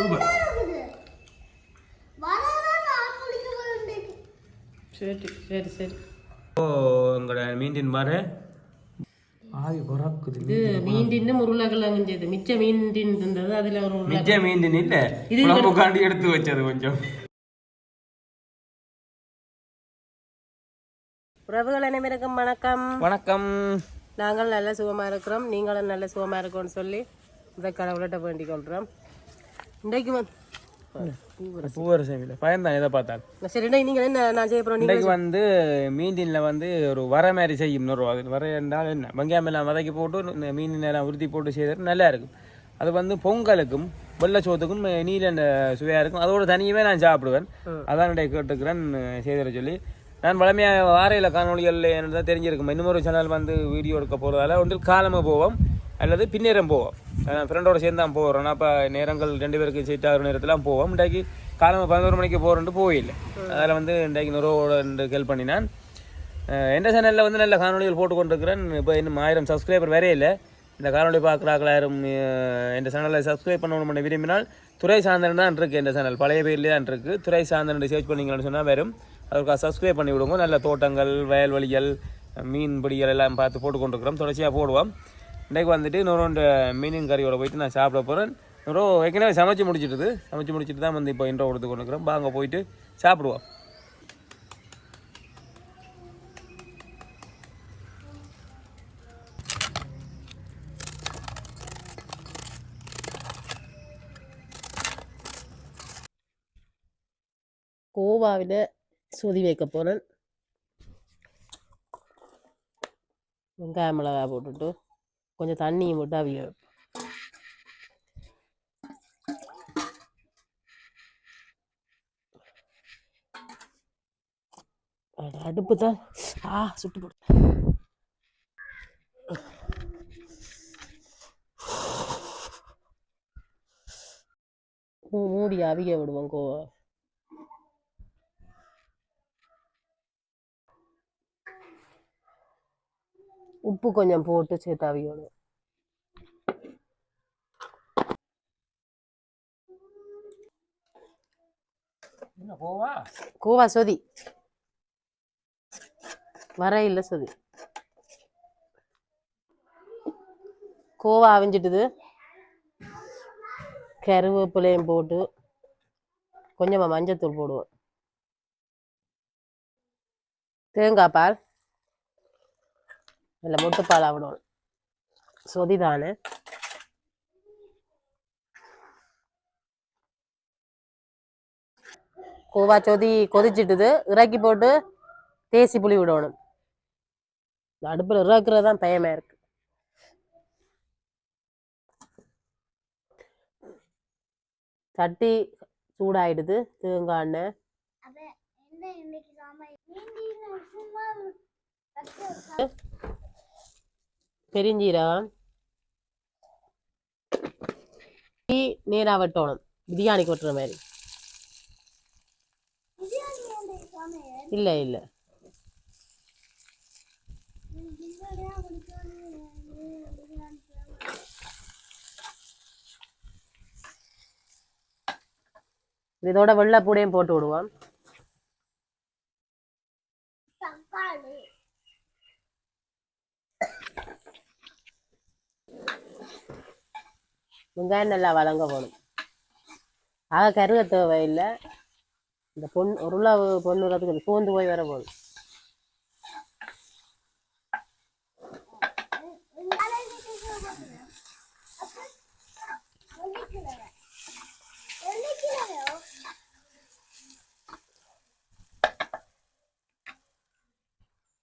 Super சரி சரி சரி. ஓ உங்களோட மீண்டின் பாரு. ஆவி பறக்குது இது மீண்டின்னு உருளைக்கிழங்கு செய்து மிச்ச மீண்டின் இருந்தது அதுல ஒரு மிச்ச மீண்டின் இல்ல இது குழம்புக்காண்டி எடுத்து வச்சது கொஞ்சம். உறவுகள் அனைவருக்கும் வணக்கம். வணக்கம். நாங்கள் நல்ல சுகமா இருக்கிறோம் நீங்களும் நல்ல சுகமா இருக்கோம்னு சொல்லி இந்த கடவுள்கிட்ட வேண்டிக் கொள்றோம். இன்றைக்கு வந்து பூவர சேமியில பயன்தான் எதை பார்த்தால் சரி நீங்கள் என்ன நான் செய்ய இன்றைக்கு வந்து மீண்டின்ல வந்து ஒரு வர மாதிரி செய்யும் இன்னொரு வர என்றால் என்ன? வெங்காயம் எல்லாம் வதக்கி போட்டு இந்த மீன் எல்லாம் உறுதி போட்டு செய்கிறது நல்லா இருக்கும். அது வந்து பொங்கலுக்கும் வெள்ளச்சோத்துக்கும் நீல சுவையாக இருக்கும். அதோட தனியுமே நான் சாப்பிடுவேன். அதான் கேட்டுக்கிறேன் செய்திட சொல்லி. நான் வளமையாக வாரையில் காணொலிகள் தான் தெரிஞ்சிருக்கும் இன்னொரு சேனல் வந்து வீடியோ எடுக்க போகிறதால ஒன்று காலமாக போவோம். அல்லது பின்னேரம் போவோம். ஃப்ரெண்டோட சேர்ந்து தான் போகிறோம் அப்போ நேரங்கள் ரெண்டு பேருக்கு சீட் ஆகிற நேரத்தில் போவோம். இன்றைக்கு காலமாக பதினோரு மணிக்கு போகிறோன்ட்டு போயில்லை அதில் வந்து இன்றைக்கு நுறவோட கேள் பண்ணினான். நான் எந்த சேனலில் வந்து நல்ல காணொலிகள் போட்டு கொண்டிருக்கிறேன். இப்போ இன்னும் ஆயிரம் சப்ஸ்கிரைபர் வேறே இல்லை. இந்த காணொலி பார்க்குறாக்கள் யாரும் இந்த சேனலை சப்ஸ்கிரைப் பண்ணணும் பண்ண விரும்பினால் துறை சாந்தன் தான் இருக்குது இந்த சேனல் பழைய பேர்லேயே தான் இருக்குது துறை சாந்தன் சர்ச் பண்ணிங்கன்னு சொன்னால் வரும் அதற்காக சப்ஸ்கிரைப் பண்ணி விடுங்க. நல்ல தோட்டங்கள் வயல்வெளிகள் மீன் பிடிகள் எல்லாம் பார்த்து போட்டு கொண்டிருக்கிறோம். தொடர்ச்சியாக போடுவோம். இன்றைக்கு வந்துட்டு இன்னொரு ரெண்டு மீனின் கறியோட போயிட்டு நான் சாப்பிட போகிறேன் இன்னொரு ஏற்கனவே சமைச்சு முடிச்சிட்டுது. சமைச்சு முடிச்சுட்டு தான் வந்து இப்போ இன்ட்ரோ கொடுத்து கொண்டிருக்கிறோம். வாங்க போயிட்டு சாப்பிடுவோம். கோவாவில் சொதி வைக்க போகிறேன் வெங்காய மிளகாய் போட்டுட்டு. கொஞ்சம் தண்ணியும் போட்டு அவிய அடுப்பு தான். ஆ சுட்டு போட்டு மூடி அவிய விடுவோம் கோவா. உப்பு கொஞ்சம் போட்டு சேர்த்து அவியணும். கோவா? சொதி. வர இல்லை சொதி. கோவா அவிஞ்சிட்டுது. கருவேப்பிலையும் போட்டு கொஞ்சமாக மஞ்சத்தூள் போடுவோம். தேங்காய் பால். இல்லை முட்டுப்பால் விடணும் சொதி கோவா சொதி கொதிச்சிட்டுது. இறக்கி போட்டு தேசி புளி விடணும். அடுப்பில் இறக்குறது தான் பயமாக இருக்கு. சட்டி சூடாயிடுது. தேங்காய் எண்ணெய். பெருஞ்சீரகம் டீ நேரா வெட்டணும் பிரியாணிக்கு வெட்டுற மாதிரி. இல்லை இல்லை. இதோட வெள்ளை பூடையும் போட்டு விடுவோம். வெங்காயம் நல்லா வதங்க போகணும் ஆக கருக தேவையில்லை. இந்த பொன் உருளவு பொண்ணுறதுக்கு சோர்ந்து போய் வர போகணும்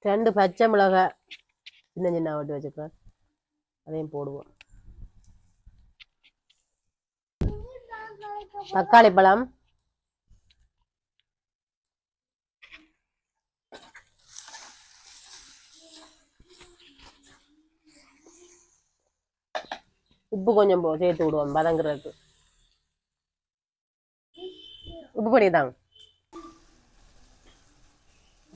ரெண்டு பச்சை மிளகாய் சின்ன சின்ன ஓட்டு வச்சுக்கிறேன் அதையும் போடுவோம். தக்காளி பழம். உப்பு கொஞ்சம் போ சேர்த்து விடுவோம் வதங்குறதுக்கு. உப்பு பொடி தாங்க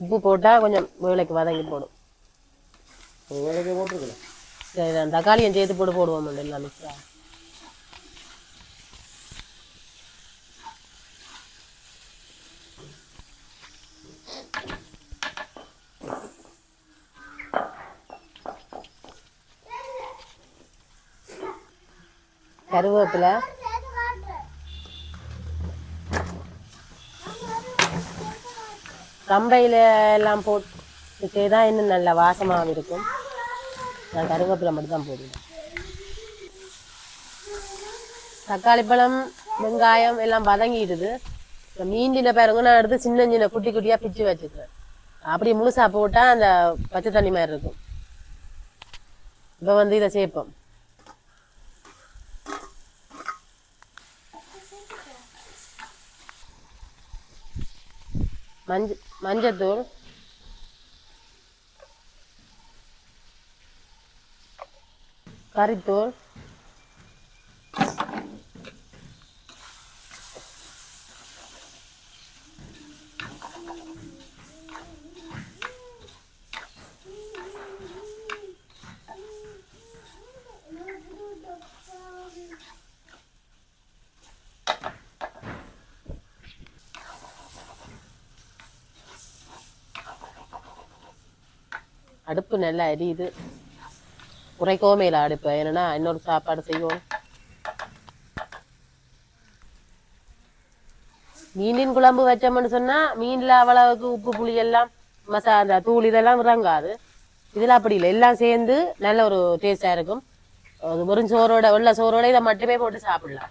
உப்பு போட்டால் கொஞ்சம் வேலைக்கு வதங்கி போடும். வேலைக்கு போட்டிருக்கல. சரி தக்காளியும் சேர்த்து போட்டு போடுவோம் எல்லாம். கருவேப்பிலை. கம்பையில் எல்லாம் போட்டு தான் இன்னும் நல்ல வாசமாக இருக்கும். நான் கருவேப்பிலை மட்டும்தான் போடுவேன். தக்காளி பழம் வெங்காயம் எல்லாம் வதங்கிடுது. இப்போ மீண்டின பாருங்க நான் எடுத்து சின்ன சின்ன குட்டி குட்டியாக பிச்சு வச்சுக்கிறேன் அப்படி முழுசாக போட்டால் அந்த பச்சை தண்ணி மாதிரி இருக்கும். இப்போ வந்து இதை சேர்ப்போம். மஞ்ச மஞ்சத்தூள். கறித்தூள் அடுப்பு நல்லா எரியுது. குறைக்கவும் இல்லை அடுப்பு. என்னன்னா இன்னொரு சாப்பாடு செய்வோம். மீனின் குழம்பு வச்சோம்னு சொன்னா மீன்ல அவ்வளவுக்கு உப்பு புளி எல்லாம் மசா அந்த தூள் இதெல்லாம் இறங்காது. இதுல அப்படி இல்லை. எல்லாம் சேர்ந்து நல்ல ஒரு டேஸ்டா இருக்கும். வெறும் சோறோட உள்ள சோறோட இதை மட்டுமே போட்டு சாப்பிடலாம்.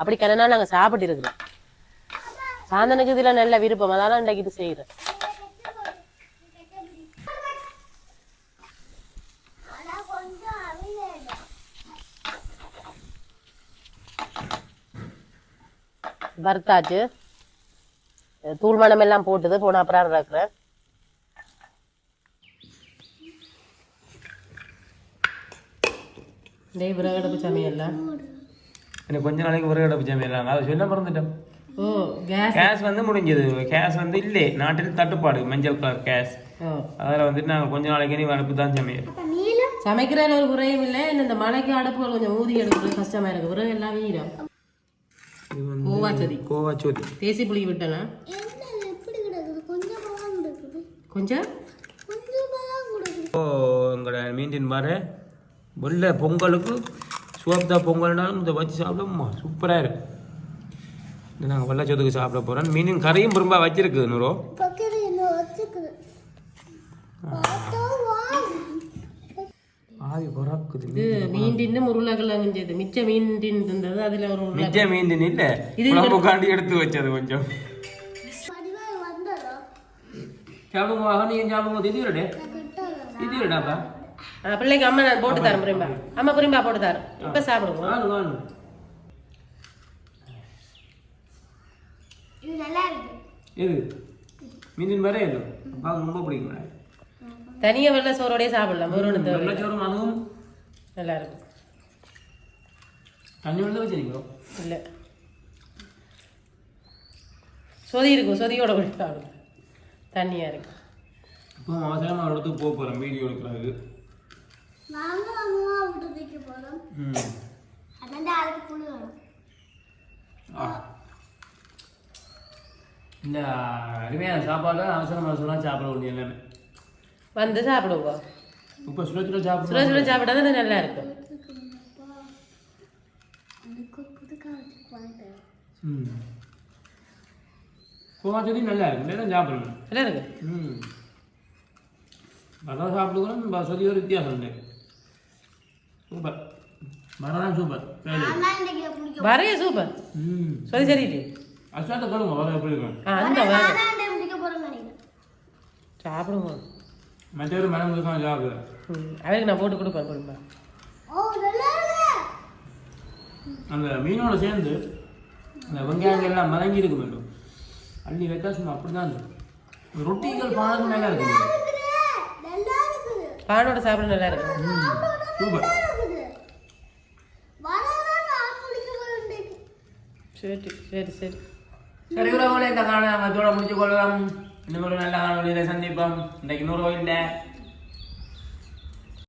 அப்படி கண்ணனா நாங்க சாப்பிட்டு இருக்கிறோம். சாந்தனுக்கு இதுல நல்ல விருப்பம். அதனால இன்றைக்கு இது செய்யறேன் வறுத்தாச்சு தூள் மணம் எல்லாம் போட்டுது போன அப்புறம் இறக்குறேன் டேய் விறகடுப்பு சமையல்லாம் எனக்கு கொஞ்ச நாளைக்கு ஒரு கடப்பு சமையலாம் அதை சொல்ல மறந்துட்டோம் ஓ கேஸ். கேஸ் வந்து முடிஞ்சது. கேஸ் வந்து இல்லை. நாட்டில் தட்டுப்பாடு மஞ்சள் கலர் கேஸ். அதில் வந்துட்டு நாங்கள் கொஞ்ச நாளைக்கு நீ அடுப்பு தான் சமையல் சமைக்கிறதுல ஒரு குறையும் இல்லை. இந்த மழைக்கு அடுப்புகள் கொஞ்சம் ஊதி எடுக்கிறது கஷ்டமா இருக்கு. விறகு எல்லாம் வீரம். கோவாச்சதி கோவாச்சோதி தேசி புளி விட்டலாம் கொஞ்சம் ஓ எங்களோட மீண்டின் பாரு வெள்ளை பொங்கலுக்கு சுவப்தா பொங்கல்னாலும் இதை வச்சு சாப்பிடும்மா சூப்பராக இருக்கு. இது நாங்கள் வெள்ளச்சோத்துக்கு சாப்பிட போகிறோம் மீனின் கறியும் பெரும்பா வச்சிருக்கு நூறோ. ஆவி பறக்குது இது மீன் தின்னு உருளைக்கிழங்கு செய்து மிச்ச மீன் தின் இருந்தது அதுல ஒரு நிஜ மீண்டின் இல்லை குழம்புக்காண்டி எடுத்து வச்சது கொஞ்சம். சாப்பிடுங்க நீ சாப்பிடுங்க திடீரடே. திடீரடாப்பா ஆ, பிள்ளைக்கு அம்மா நான் போட்டு தரேன் புரியும்பா அம்மா புரியும்பா போட்டு தரேன். இப்ப சாப்பிடுவோம். வாங்க வாங்க எது? மீனின் வரை இல்லை அப்பாவுக்கு ரொம்ப பிடிக்கும். தனியா வெள்ளை சோறோடய சாப்பிடலாம். ஒரு ஒன்று வெள்ளச்சோறும் அதுவும் நல்லா இருக்கும் தண்ணி வந்து வச்சிருக்கோம் இல்லை. சொதி இருக்கும் சொதியோட கூட சாப்பிடும் தண்ணியா இருக்கு. இப்போ அவசரமாக இடத்துக்கு போக போகிறேன் வீடியோ எடுக்கிறதுக்கு ம். ஆ. இந்த அருமையான சாப்பாடு அவசரம் அவசரமாக சாப்பிட வேண்டிய எல்லாமே வந்து சாப்பிடுவோம் இப்போ சுட சுட சாப்பிட சுட சுட சாப்பிட்டா தான் நல்லா இருக்கும் ம் கோவாச்சொல்லி நல்லா இருக்கு நேரம் சாப்பிடணும் நல்லா இருக்கு ம் பரவ சாப்பிடுக்கிறோம் சொல்லி ஒரு வித்தியாசம் உண்டு சூப்பர் பரதான் சூப்பர் வரைய சூப்பர் ம் சொதி சரிட்டு அஸ்வாத்த சொல்லுங்க வர எப்படி இருக்கும் ஆ அந்த வர மற்றொரு மனம் இருக்கான் சாப்பிடு ம் அவருக்கு நான் போட்டு கொடுப்பேன் கொடுப்பா. அந்த மீனோட சேர்ந்து அந்த வெங்காயங்கள் எல்லாம் மதங்கி இருக்க வேண்டும். அள்ளி வைத்தா சும்மா அப்படி தான் இருக்கும் ரொட்டிகள் பானது மேலே இருக்கு. பானோட சாப்பிட நல்லா இருக்கும் சூப்பர். சரி சரி சரி. சரி உறவுகளே இந்த நாங்கள் இதோட முடிச்சு கொள்ளலாம் இன்னும் ஒரு நல்ல காணொலியில் சந்திப்போம் இன்றைக்கு நூறு இல்லை